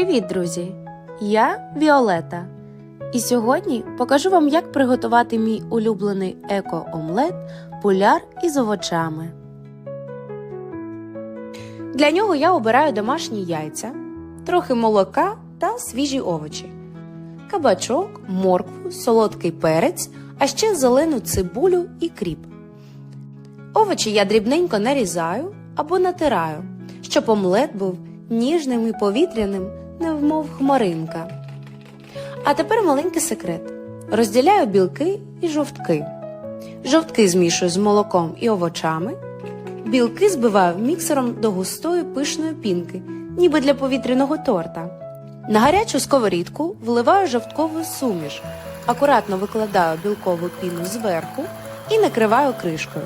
Привіт, друзі! Я Віолета. І сьогодні покажу вам, як приготувати мій улюблений еко-омлет пуляр із овочами. Для нього я обираю домашні яйця, трохи молока та свіжі овочі, кабачок, моркву, солодкий перець, а ще зелену цибулю і кріп. Овочі я дрібненько нарізаю або натираю, щоб омлет був ніжним і повітряним, невмов хмаринка. А тепер маленький секрет: розділяю білки і жовтки. Жовтки змішую з молоком і овочами. Білки збиваю міксером до густої пишної пінки, ніби для повітряного торта. На гарячу сковорідку вливаю жовткову суміш, акуратно викладаю білкову піну зверху і накриваю кришкою.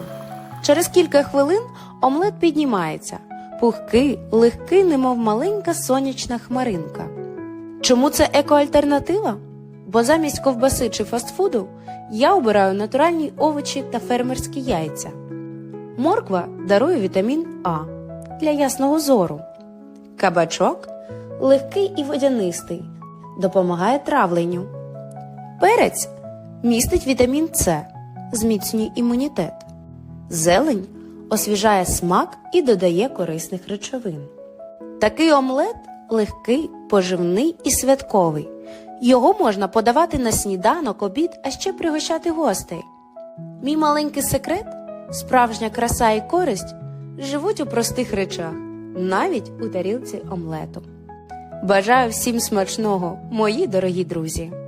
Через кілька хвилин омлет піднімається, пухкий, легкий, немов маленька сонячна хмаринка. Чому це екоальтернатива? Бо замість ковбаси чи фастфуду я обираю натуральні овочі та фермерські яйця. Морква дарує вітамін А для ясного зору. Кабачок легкий і водянистий, допомагає травленню. Перець містить вітамін С, зміцнює імунітет. Зелень освіжає смак і додає корисних речовин. Такий омлет легкий, поживний і святковий. Його можна подавати на сніданок, обід, а ще пригощати гостей. Мій маленький секрет справжня краса і користь живуть у простих речах, навіть у тарілці омлету. Бажаю всім смачного, мої дорогі друзі!